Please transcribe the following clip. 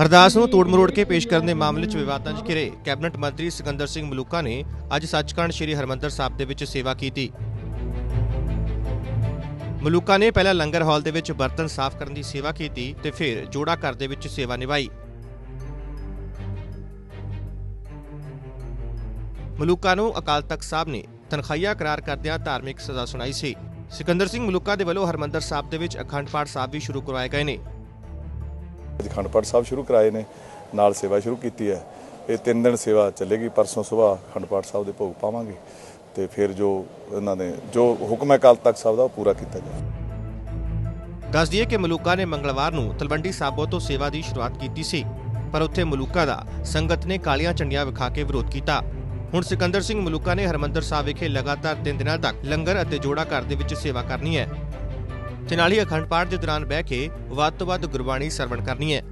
ਅਰਦਾਸ ਨੂੰ ਤੋੜ ਮਰੋੜ ਕੇ ਪੇਸ਼ ਕਰਨ ਦੇ ਮਾਮਲੇ 'ਚ ਵਿਵਾਦਾਂ 'ਚ ਘਿਰੇ। ਕੈਬਨਿਟ ਮੰਤਰੀ ਸਿਕੰਦਰ ਸਿੰਘ ਮਲੂਕਾ ਨੇ ਅੱਜ ਸੱਚਖੰਡ ਸ੍ਰੀ ਹਰਮੰਦਰ ਸਾਹਿਬ ਦੇ ਵਿੱਚ ਸੇਵਾ ਕੀਤੀ। ਮਲੂਕਾ ਨੇ ਪਹਿਲਾਂ ਲੰਗਰ ਹਾਲ ਦੇ ਵਿੱਚ ਬਰਤਨ ਸਾਫ਼ ਕਰਨ ਦੀ ਸੇਵਾ ਕੀਤੀ ਤੇ ਫਿਰ ਜੋੜਾ ਘਰ ਦੇ ਵਿੱਚ ਸੇਵਾ ਨਿਭਾਈ। ਮਲੂਕਾ ਨੂੰ ਅਕਾਲ ਤਖਤ ਸਾਹਿਬ ਨੇ ਤਨਖਾਹੀਆ ਕਰਾਰ ਕਰਦਿਆਂ ਧਾਰਮਿਕ ਸਜ਼ਾ ਸੁਣਾਈ ਸੀ। ਸਿਕੰਦਰ ਸਿੰਘ ਮਲੂਕਾ ਦੇ ਵੱਲੋਂ ਹਰਮੰਦਰ ਸਾਹਿਬ ਦੇ ਵਿੱਚ ਅਖੰਡ ਪਾਠ ਸਾਹਿਬ ਵੀ ਸ਼ੁਰੂ ਕਰਵਾਏ ਗਏ ਨੇ। ਅਖੰਡ ਪਾਠ ਸਾਹਿਬ ਸ਼ੁਰੂ ਕਰਾਏ ਨੇ ਨਾਲ ਸੇਵਾ ਸ਼ੁਰੂ ਕੀਤੀ ਹੈ। ਇਹ ਤਿੰਨ ਦਿਨ ਸੇਵਾ ਚੱਲੇਗੀ ਪਰਸੋਂ ਸਵੇਰ ਅਖੰਡ ਪਾਠ ਸਾਹਿਬ ਦੇ ਭੋਗ ਪਾਵਾਂਗੇ ਤੇ ਫਿਰ ਜੋ ਇਹਨਾਂ ਨੇ ਜੋ ਹੁਕਮ ਹੈ ਅਕਾਲ ਤਖਤ ਸਾਹਿਬ ਦਾ ਉਹ ਪੂਰਾ ਕੀਤਾ ਜਾਏ ਦੱਸ ਦਈਏ ਕਿ ਮਲੂਕਾ ਨੇ ਮੰਗਲਵਾਰ ਨੂੰ ਤਲਵੰਡੀ ਸਾਬੋ ਤੋਂ ਸੇਵਾ ਦੀ ਸ਼ੁਰੂਆਤ ਕੀਤੀ ਸੀ ਪਰ ਉੱਥੇ ਮਲੂਕਾ ਦਾ ਸੰਗਤ ਨੇ ਕਾਲੀਆਂ ਝੰਡੀਆਂ ਵਿਖਾ ਕੇ ਵਿਰੋਧ ਕੀਤਾ। ਹੁਣ ਸਿਕੰਦਰ ਸਿੰਘ ਮਲੂਕਾ ਨੇ ਹਰਮੰਦਰ ਸਾਹਿਬ ਵਿਖੇ ਲਗਾਤਾਰ 3 ਦਿਨਾਂ ਤੱਕ ਲੰਗਰ ਅਤੇ ਜੋੜਾ ਘਰ ਦੇ ਵਿੱਚ ਸੇਵਾ ਕਰਨੀ ਹੈ। ਤੇ ਨਾਲ ਹੀ ਅਖੰਡ ਪਾਠ ਦੇ ਦੌਰਾਨ ਬਹਿ ਕੇ ਵੱਧ ਤੋਂ ਵੱਧ ਗੁਰਬਾਣੀ ਸਰਵਣ ਕਰਨੀ ਹੈ।